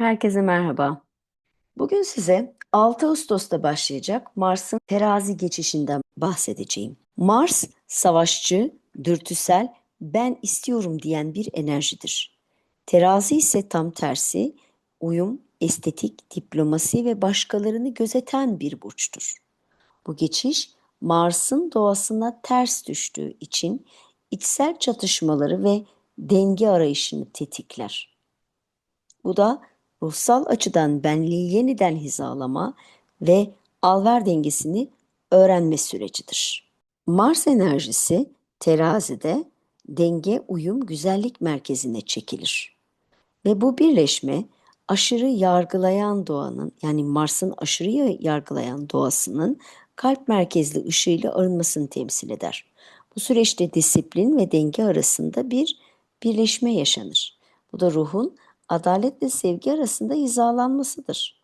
Herkese merhaba. Bugün size 6 Ağustos'ta başlayacak Mars'ın terazi geçişinden bahsedeceğim. Mars, savaşçı, dürtüsel, ben istiyorum diyen bir enerjidir. Terazi ise tam tersi, uyum, estetik, diplomasi ve başkalarını gözeten bir burçtur. Bu geçiş Mars'ın doğasına ters düştüğü için içsel çatışmaları ve denge arayışını tetikler. Bu da ruhsal açıdan benliği yeniden hizalama ve alver dengesini öğrenme sürecidir. Mars enerjisi terazide denge, uyum, güzellik merkezine çekilir. Ve bu birleşme aşırı yargılayan doğanın yani Mars'ın aşırı yargılayan doğasının kalp merkezli ışığıyla arınmasını temsil eder. Bu süreçte disiplin ve denge arasında bir birleşme yaşanır. Bu da ruhun adaletle sevgi arasında hizalanmasıdır.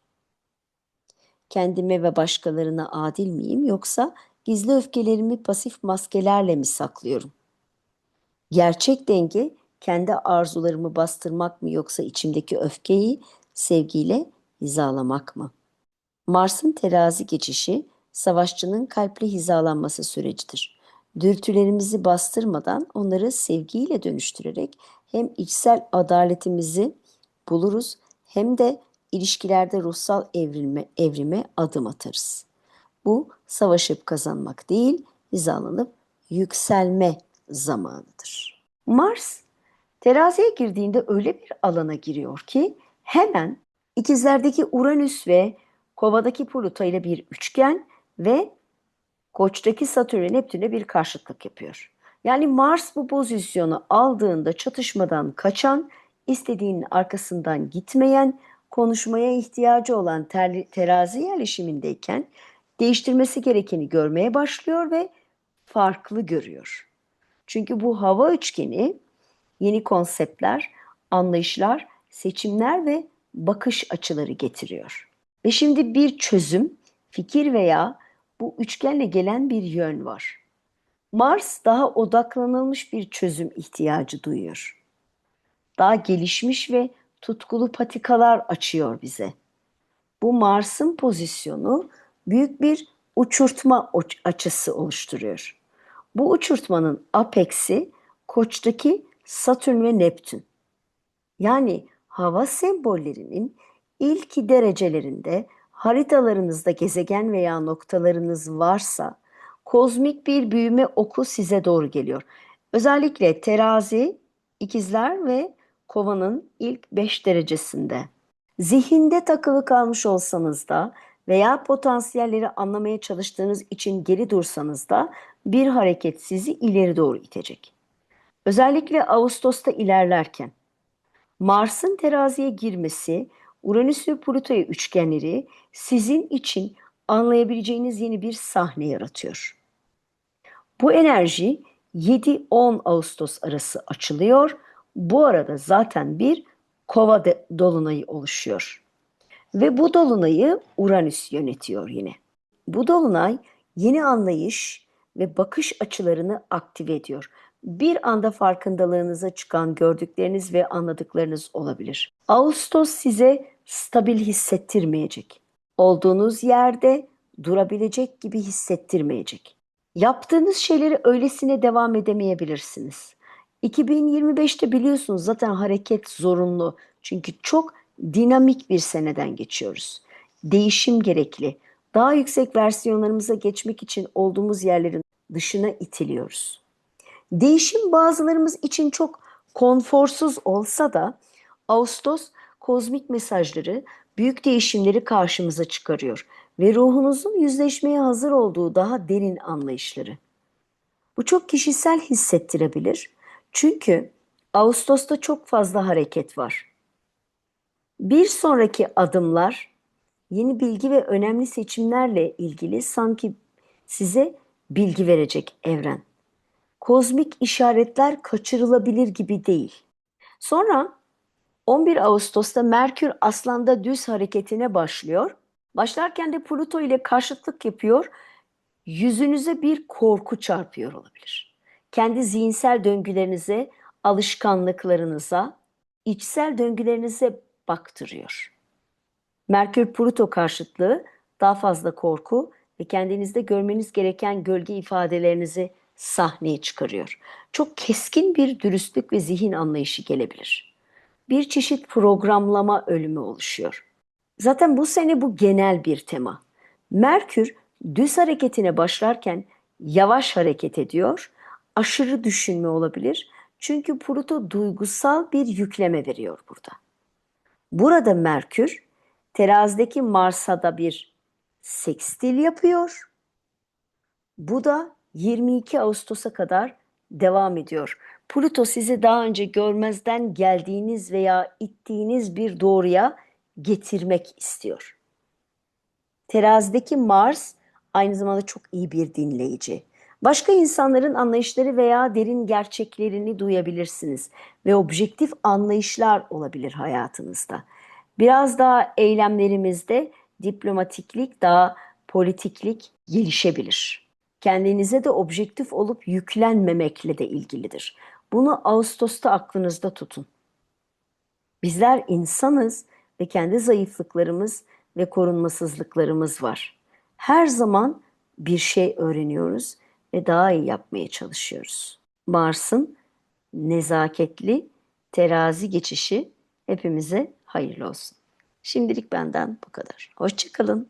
Kendime ve başkalarına adil miyim yoksa gizli öfkelerimi pasif maskelerle mi saklıyorum? Gerçek denge kendi arzularımı bastırmak mı yoksa içimdeki öfkeyi sevgiyle hizalamak mı? Mars'ın terazi geçişi savaşçının kalple hizalanması sürecidir. Dürtülerimizi bastırmadan onları sevgiyle dönüştürerek hem içsel adaletimizi buluruz hem de ilişkilerde ruhsal evrilme, evrime adım atarız. Bu savaşıp kazanmak değil, hizalanıp yükselme zamanıdır. Mars teraziye girdiğinde öyle bir alana giriyor ki hemen ikizlerdeki Uranüs ve kovadaki Plüto ile bir üçgen ve koçtaki Satürn Neptün'e bir karşıtlık yapıyor. Yani Mars bu pozisyonu aldığında çatışmadan kaçan istediğinin arkasından gitmeyen, konuşmaya ihtiyacı olan ter, terazi yerleşimindeyken değiştirmesi gerekeni görmeye başlıyor ve farklı görüyor. Çünkü bu hava üçgeni yeni konseptler, anlayışlar, seçimler ve bakış açıları getiriyor. Ve şimdi bir çözüm, fikir veya bu üçgenle gelen bir yön var. Mars daha odaklanılmış bir çözüm ihtiyacı duyuyor daha gelişmiş ve tutkulu patikalar açıyor bize. Bu Mars'ın pozisyonu büyük bir uçurtma açısı oluşturuyor. Bu uçurtmanın apeksi Koç'taki Satürn ve Neptün. Yani hava sembollerinin ilk derecelerinde haritalarınızda gezegen veya noktalarınız varsa kozmik bir büyüme oku size doğru geliyor. Özellikle terazi, ikizler ve kovanın ilk 5 derecesinde. Zihinde takılı kalmış olsanız da veya potansiyelleri anlamaya çalıştığınız için geri dursanız da bir hareket sizi ileri doğru itecek. Özellikle Ağustos'ta ilerlerken Mars'ın teraziye girmesi, Uranüs ve Plüto'ya üçgenleri sizin için anlayabileceğiniz yeni bir sahne yaratıyor. Bu enerji 7-10 Ağustos arası açılıyor bu arada zaten bir kova dolunayı oluşuyor. Ve bu dolunayı Uranüs yönetiyor yine. Bu dolunay yeni anlayış ve bakış açılarını aktive ediyor. Bir anda farkındalığınıza çıkan gördükleriniz ve anladıklarınız olabilir. Ağustos size stabil hissettirmeyecek. Olduğunuz yerde durabilecek gibi hissettirmeyecek. Yaptığınız şeyleri öylesine devam edemeyebilirsiniz. 2025'te biliyorsunuz zaten hareket zorunlu. Çünkü çok dinamik bir seneden geçiyoruz. Değişim gerekli. Daha yüksek versiyonlarımıza geçmek için olduğumuz yerlerin dışına itiliyoruz. Değişim bazılarımız için çok konforsuz olsa da Ağustos kozmik mesajları, büyük değişimleri karşımıza çıkarıyor ve ruhunuzun yüzleşmeye hazır olduğu daha derin anlayışları. Bu çok kişisel hissettirebilir çünkü Ağustos'ta çok fazla hareket var. Bir sonraki adımlar yeni bilgi ve önemli seçimlerle ilgili sanki size bilgi verecek evren. Kozmik işaretler kaçırılabilir gibi değil. Sonra 11 Ağustos'ta Merkür Aslan'da düz hareketine başlıyor. Başlarken de Pluto ile karşıtlık yapıyor. Yüzünüze bir korku çarpıyor olabilir kendi zihinsel döngülerinize, alışkanlıklarınıza, içsel döngülerinize baktırıyor. Merkür Pluto karşıtlığı daha fazla korku ve kendinizde görmeniz gereken gölge ifadelerinizi sahneye çıkarıyor. Çok keskin bir dürüstlük ve zihin anlayışı gelebilir. Bir çeşit programlama ölümü oluşuyor. Zaten bu sene bu genel bir tema. Merkür düz hareketine başlarken yavaş hareket ediyor. Aşırı düşünme olabilir. Çünkü Pluto duygusal bir yükleme veriyor burada. Burada Merkür terazideki Mars'a da bir sekstil yapıyor. Bu da 22 Ağustos'a kadar devam ediyor. Pluto sizi daha önce görmezden geldiğiniz veya ittiğiniz bir doğruya getirmek istiyor. Terazideki Mars aynı zamanda çok iyi bir dinleyici. Başka insanların anlayışları veya derin gerçeklerini duyabilirsiniz ve objektif anlayışlar olabilir hayatınızda. Biraz daha eylemlerimizde diplomatiklik, daha politiklik gelişebilir. Kendinize de objektif olup yüklenmemekle de ilgilidir. Bunu Ağustos'ta aklınızda tutun. Bizler insanız ve kendi zayıflıklarımız ve korunmasızlıklarımız var. Her zaman bir şey öğreniyoruz ve daha iyi yapmaya çalışıyoruz. Mars'ın nezaketli terazi geçişi hepimize hayırlı olsun. Şimdilik benden bu kadar. Hoşçakalın.